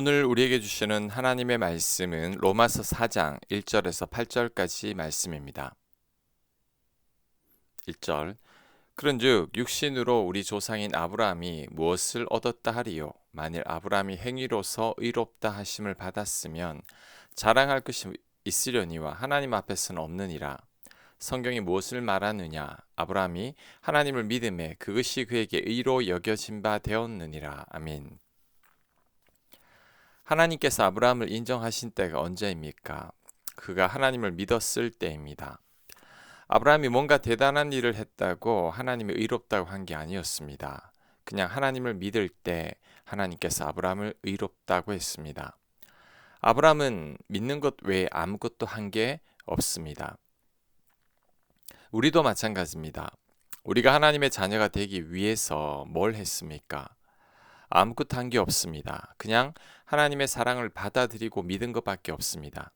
오늘 우리에게 주시는 하나님의 말씀은 로마서 4장 1절에서 8절까지 말씀입니다. 1절. 그런즉 육신으로 우리 조상인 아브라함이 무엇을 얻었다 하리요? 만일 아브라함이 행위로서 의롭다 하심을 받았으면 자랑할 것이 있으려니와 하나님 앞에서는 없느니라. 성경이 무엇을 말하느냐? 아브라함이 하나님을 믿음에 그것이 그에게 의로 여겨진 바 되었느니라. 아멘 하나님께서 아브라함을 인정하신 때가 언제입니까? 그가 하나님을 믿었을 때입니다. 아브라함이 뭔가 대단한 일을 했다고 하나님이 의롭다고 한 게 아니었습니다. 그냥 하나님을 믿을 때 하나님께서 아브라함을 의롭다고 했습니다. 아브라함은 믿는 것 외에 아무것도 한 게 없습니다. 우리도 마찬가지입니다. 우리가 하나님의 자녀가 되기 위해서 뭘 했습니까? 아무것도 한 게 없습니다. 그냥 하나님의 사랑을 받아들이고 믿은 것밖에 없습니다.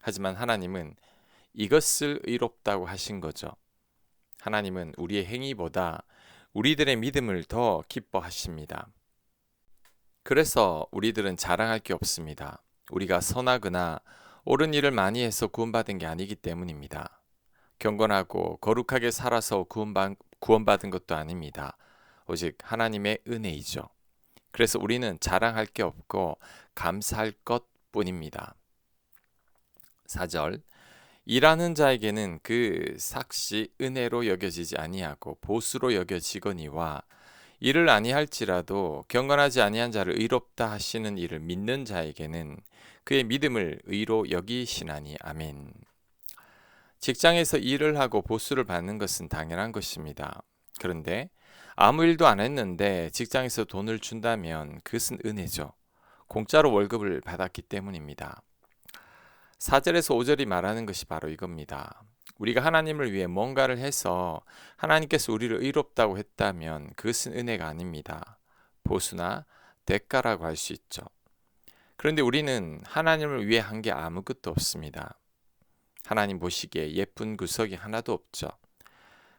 하지만 하나님은 이것을 의롭다고 하신 거죠. 하나님은 우리의 행위보다 우리들의 믿음을 더 기뻐하십니다. 그래서 우리들은 자랑할 게 없습니다. 우리가 선하거나 옳은 일을 많이 해서 구원받은 게 아니기 때문입니다. 경건하고 거룩하게 살아서 구원받은 것도 아닙니다. 오직 하나님의 은혜이죠. 그래서 우리는 자랑할 게 없고 감사할 것 뿐입니다. 4절 일하는 자에게는 그 삭시 은혜로 여겨지지 아니하고 보수로 여겨지거니와 일을 아니할지라도 경건하지 아니한 자를 의롭다 하시는 일을 믿는 자에게는 그의 믿음을 의로 여기시나니 아멘. 직장에서 일을 하고 보수를 받는 것은 당연한 것입니다. 그런데 아무 일도 안 했는데 직장에서 돈을 준다면 그것은 은혜죠. 공짜로 월급을 받았기 때문입니다. 4절에서 5절이 말하는 것이 바로 이겁니다. 우리가 하나님을 위해 뭔가를 해서 하나님께서 우리를 의롭다고 했다면 그것은 은혜가 아닙니다. 보수나 대가라고 할 수 있죠. 그런데 우리는 하나님을 위해 한 게 아무것도 없습니다. 하나님 보시기에 예쁜 구석이 하나도 없죠.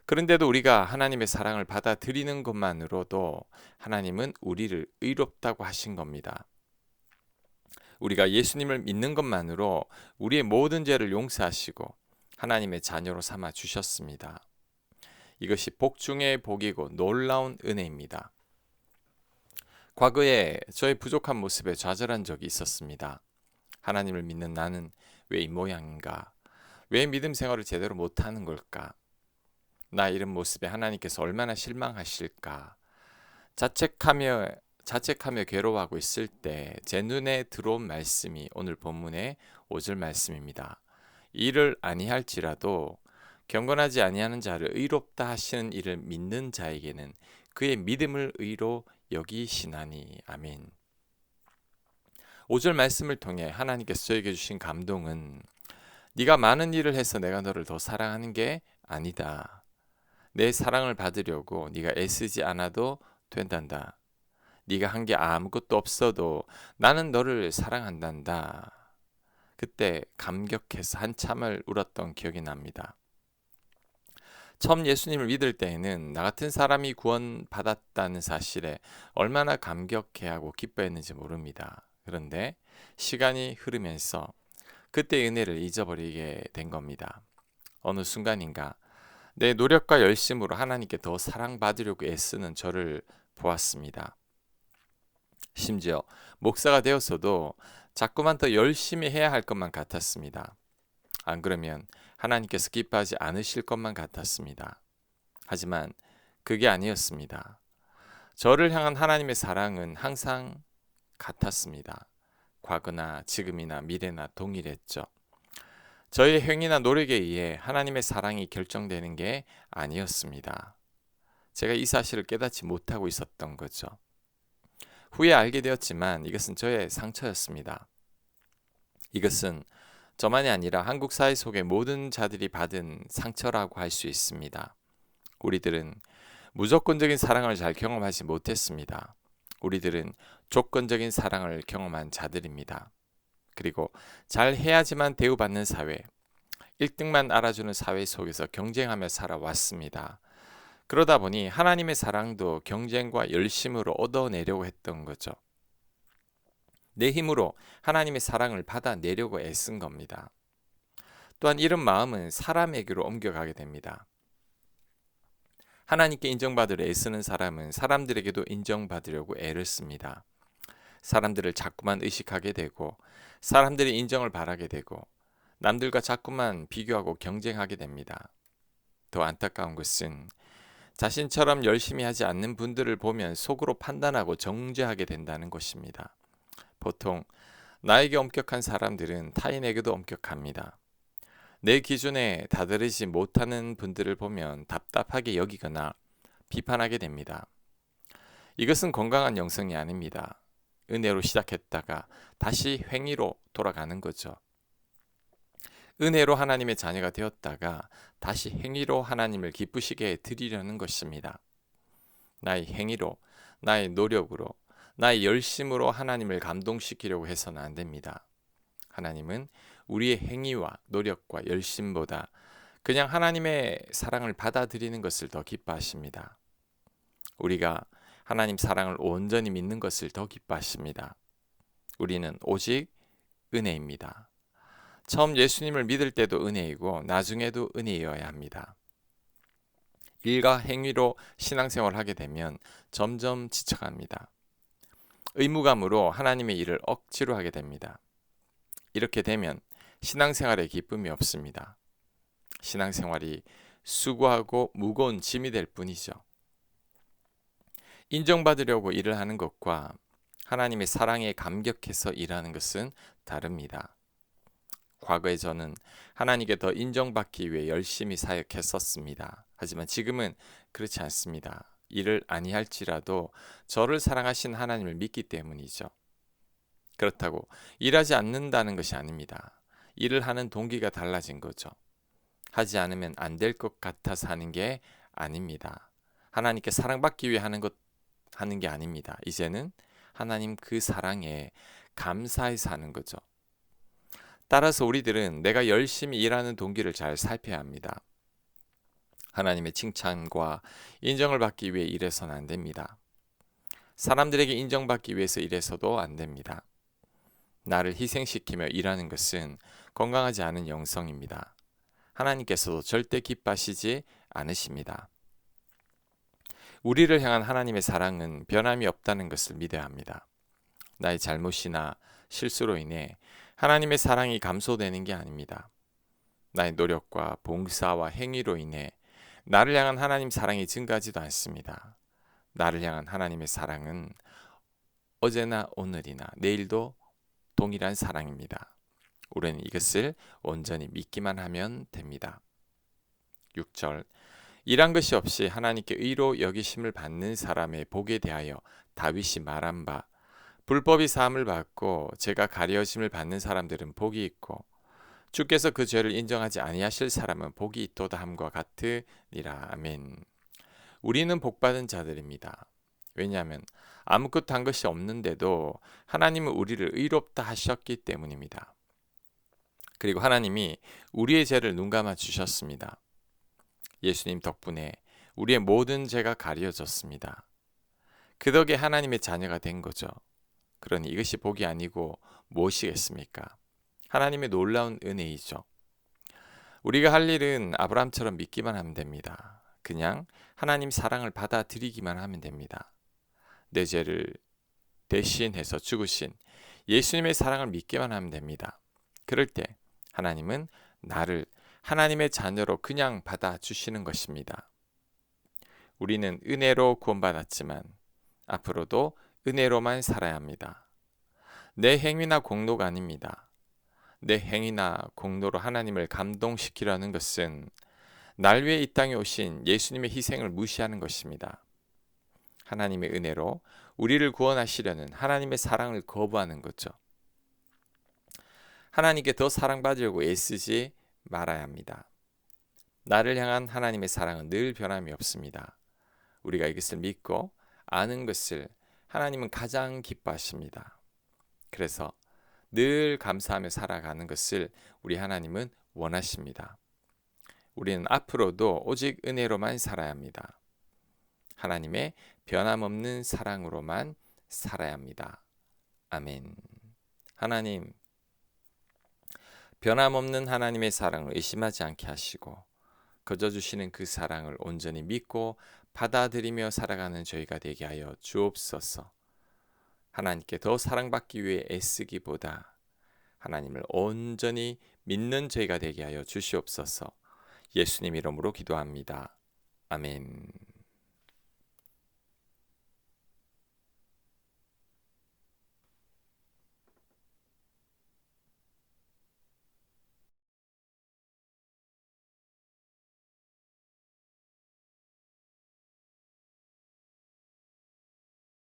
그런데도 우리가 하나님의 사랑을 받아들이는 것만으로도 하나님은 우리를 의롭다고 하신 겁니다. 우리가 예수님을 믿는 것만으로 우리의 모든 죄를 용서하시고 하나님의 자녀로 삼아 주셨습니다. 이것이 복 중의 복이고 놀라운 은혜입니다. 과거에 저의 부족한 모습에 좌절한 적이 있었습니다. 하나님을 믿는 나는 왜 이 모양인가? 왜 믿음 생활을 제대로 못하는 걸까? 나 이런 모습에 하나님께서 얼마나 실망하실까? 자책하며 자책하며 괴로워하고 있을 때 제 눈에 들어온 말씀이 오늘 본문의 5절 말씀입니다. 이를 아니할지라도 경건하지 아니하는 자를 의롭다 하시는 이를 믿는 자에게는 그의 믿음을 의로 여기시나니 아멘. 5절 말씀을 통해 하나님께서 저에게 주신 감동은 네가 많은 일을 해서 내가 너를 더 사랑하는 게 아니다. 내 사랑을 받으려고 네가 애쓰지 않아도 된단다. 네가 한 게 아무것도 없어도 나는 너를 사랑한단다. 그때 감격해서 한참을 울었던 기억이 납니다. 처음 예수님을 믿을 때에는 나 같은 사람이 구원받았다는 사실에 얼마나 감격해하고 기뻐했는지 모릅니다. 그런데 시간이 흐르면서 그때 은혜를 잊어버리게 된 겁니다. 어느 순간인가 내 노력과 열심으로 하나님께 더 사랑받으려고 애쓰는 저를 보았습니다. 심지어 목사가 되었어도 자꾸만 더 열심히 해야 할 것만 같았습니다. 안 그러면 하나님께서 기뻐하지 않으실 것만 같았습니다. 하지만 그게 아니었습니다. 저를 향한 하나님의 사랑은 항상 같았습니다. 과거나 지금이나 미래나 동일했죠. 저의 행위나 노력에 의해 하나님의 사랑이 결정되는 게 아니었습니다. 제가 이 사실을 깨닫지 못하고 있었던 거죠. 후에 알게 되었지만 이것은 저의 상처였습니다. 이것은 저만이 아니라 한국 사회 속의 모든 자들이 받은 상처라고 할 수 있습니다. 우리들은 무조건적인 사랑을 잘 경험하지 못했습니다. 우리들은 조건적인 사랑을 경험한 자들입니다. 그리고 잘 해야지만 대우받는 사회, 1등만 알아주는 사회 속에서 경쟁하며 살아왔습니다. 그러다 보니 하나님의 사랑도 경쟁과 열심으로 얻어내려고 했던 거죠. 내 힘으로 하나님의 사랑을 받아내려고 애쓴 겁니다. 또한 이런 마음은 사람에게로 옮겨가게 됩니다. 하나님께 인정받으려 애쓰는 사람은 사람들에게도 인정받으려고 애를 씁니다. 사람들을 자꾸만 의식하게 되고 사람들의 인정을 바라게 되고 남들과 자꾸만 비교하고 경쟁하게 됩니다. 더 안타까운 것은 자신처럼 열심히 하지 않는 분들을 보면 속으로 판단하고 정죄하게 된다는 것입니다. 보통 나에게 엄격한 사람들은 타인에게도 엄격합니다. 내 기준에 다다르지 못하는 분들을 보면 답답하게 여기거나 비판하게 됩니다. 이것은 건강한 영성이 아닙니다. 은혜로 시작했다가 다시 횡의로 돌아가는 거죠. 은혜로 하나님의 자녀가 되었다가 다시 행위로 하나님을 기쁘시게 드리려는 것입니다. 나의 행위로, 나의 노력으로, 나의 열심으로 하나님을 감동시키려고 해서는 안 됩니다. 하나님은 우리의 행위와 노력과 열심보다 그냥 하나님의 사랑을 받아들이는 것을 더 기뻐하십니다. 우리가 하나님 사랑을 온전히 믿는 것을 더 기뻐하십니다. 우리는 오직 은혜입니다. 처음 예수님을 믿을 때도 은혜이고 나중에도 은혜여야 합니다. 일과 행위로 신앙생활을 하게 되면 점점 지쳐갑니다. 의무감으로 하나님의 일을 억지로 하게 됩니다. 이렇게 되면 신앙생활에 기쁨이 없습니다. 신앙생활이 수고하고 무거운 짐이 될 뿐이죠. 인정받으려고 일을 하는 것과 하나님의 사랑에 감격해서 일하는 것은 다릅니다. 과거에 저는 하나님께 더 인정받기 위해 열심히 사역했었습니다. 하지만 지금은 그렇지 않습니다. 일을 아니할지라도 저를 사랑하신 하나님을 믿기 때문이죠. 그렇다고 일하지 않는다는 것이 아닙니다. 일을 하는 동기가 달라진 거죠. 하지 않으면 안 될 것 같아서 하는 게 아닙니다. 하나님께 사랑받기 위해 하는 것 하는 게 아닙니다. 이제는 하나님 그 사랑에 감사해서 하는 거죠. 따라서 우리들은 내가 열심히 일하는 동기를 잘 살펴야 합니다. 하나님의 칭찬과 인정을 받기 위해 일해서는 안 됩니다. 사람들에게 인정받기 위해서 일해서도 안 됩니다. 나를 희생시키며 일하는 것은 건강하지 않은 영성입니다. 하나님께서도 절대 기뻐하시지 않으십니다. 우리를 향한 하나님의 사랑은 변함이 없다는 것을 믿어야 합니다. 나의 잘못이나 실수로 인해 하나님의 사랑이 감소되는 게 아닙니다. 나의 노력과 봉사와 행위로 인해 나를 향한 하나님 사랑이 증가하지도 않습니다. 나를 향한 하나님의 사랑은 어제나 오늘이나 내일도 동일한 사랑입니다. 우리는 이것을 온전히 믿기만 하면 됩니다. 6절 일한 것이 없이 하나님께 의로 여기심을 받는 사람의 복에 대하여 다윗이 말한 바 불법이 사함을 받고 제가 가려짐을 받는 사람들은 복이 있고 주께서 그 죄를 인정하지 아니하실 사람은 복이 있도다 함과 같으니라 아멘. 우리는 복받은 자들입니다. 왜냐하면 아무것도 한 것이 없는데도 하나님은 우리를 의롭다 하셨기 때문입니다. 그리고 하나님이 우리의 죄를 눈감아 주셨습니다. 예수님 덕분에 우리의 모든 죄가 가려졌습니다. 그 덕에 하나님의 자녀가 된 거죠. 그러니 이것이 복이 아니고 무엇이겠습니까? 하나님의 놀라운 은혜이죠. 우리가 할 일은 아브라함처럼 믿기만 하면 됩니다. 그냥 하나님 사랑을 받아들이기만 하면 됩니다. 내 죄를 대신해서 죽으신 예수님의 사랑을 믿기만 하면 됩니다. 그럴 때 하나님은 나를 하나님의 자녀로 그냥 받아주시는 것입니다. 우리는 은혜로 구원받았지만 앞으로도 은혜로만 살아야 합니다. 내 행위나 공로가 아닙니다. 내 행위나 공로로 하나님을 감동시키려는 것은 날 위해 이 땅에 오신 예수님의 희생을 무시하는 것입니다. 하나님의 은혜로 우리를 구원하시려는 하나님의 사랑을 거부하는 거죠. 하나님께 더 사랑받으려고 애쓰지 말아야 합니다. 나를 향한 하나님의 사랑은 늘 변함이 없습니다. 우리가 이것을 믿고 아는 것을 하나님은 가장 기뻐하십니다. 그래서 늘 감사하며 살아가는 것을 우리 하나님은 원하십니다. 우리는 앞으로도 오직 은혜로만 살아야 합니다. 하나님의 변함없는 사랑으로만 살아야 합니다. 아멘. 하나님, 변함없는 하나님의 사랑을 의심하지 않게 하시고, 거저 주시는 그 사랑을 온전히 믿고 받아들이며 살아가는 저희가 되게 하여 주옵소서. 하나님께 더 사랑받기 위해 애쓰기보다 하나님을 온전히 믿는 저희가 되게 하여 주시옵소서. 예수님 이름으로 기도합니다. 아멘.